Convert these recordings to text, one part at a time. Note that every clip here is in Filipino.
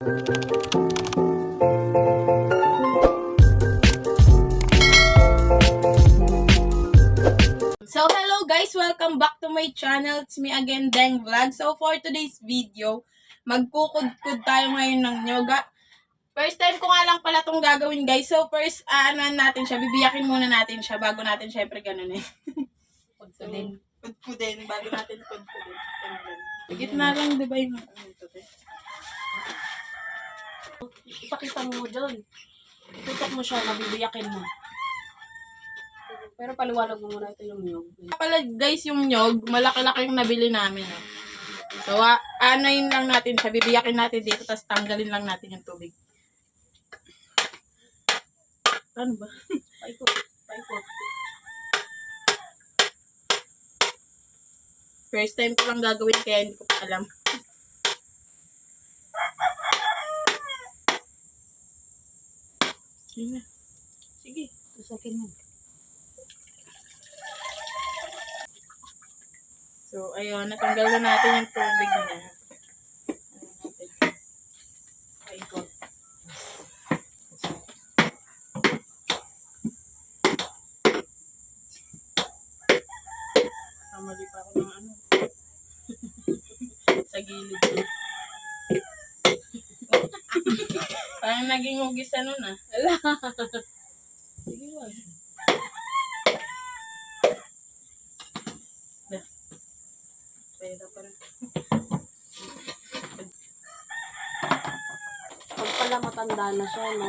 So, hello guys! Welcome back to my channel. It's me again, Deng Vlog. So, for today's video, magkukudkud tayo ngayon ng yoga. First time ko nga lang pala itong gagawin guys. So, first, aanan natin siya. Bibiyakin muna natin siya bago natin syempre ganun eh. Kudkudin. Kudkudin. Bago natin kudkudin. Gitna lang, di ba yung ano? Ipakita mo dyan. Tutok mo siya, mabibiyakin mo. Pero paliwanag mo muna ito yung nyog. Pala guys, yung nyog, malaki-laki yung nabili namin. Oh. So, ah, anayin lang natin siya. Bibiyakin natin dito, tapos tanggalin lang natin yung tubig. Ano ba? Paikot. Paikot. First time ko lang gagawin kaya hindi ko pa alam. Sige na. Sige. Tusukin mo. So, ayun. Natanggal na natin yung tubig natin? Paikot. Kamali pa ako ng ano. Sa gilid. Naging hugis ano na. Ala. Sige wag. Pwede pa rin. Pag pala matanda na siya, no?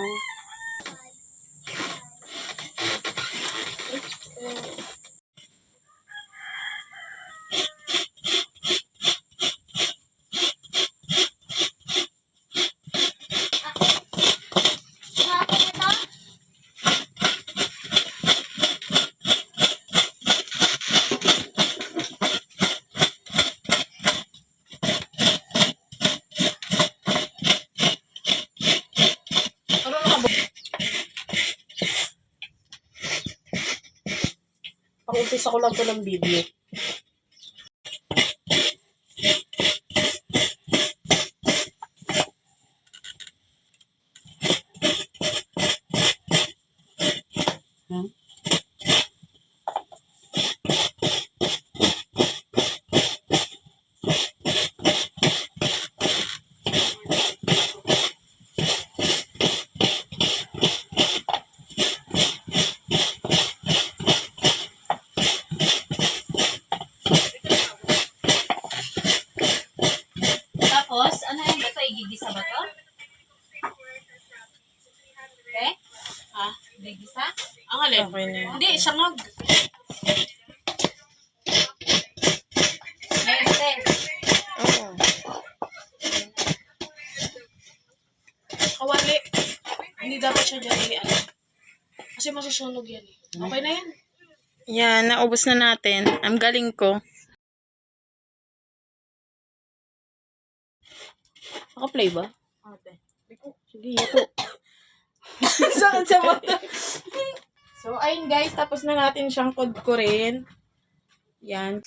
Ano Pang-umpisa ko lang to ng video. Igigisa? Ang alin? Okay na. Hindi, sangag. Oo. Kawali. Hindi dapat siya dyan ano. Kasi masusunog yan eh. Okay na yan. Yan, naubos na natin. Ang galing ko. Naka-play ba? Ate. Sige, yato. Sakit sa mata. so, ayun guys, tapos na natin siyang kudkurin. Yan.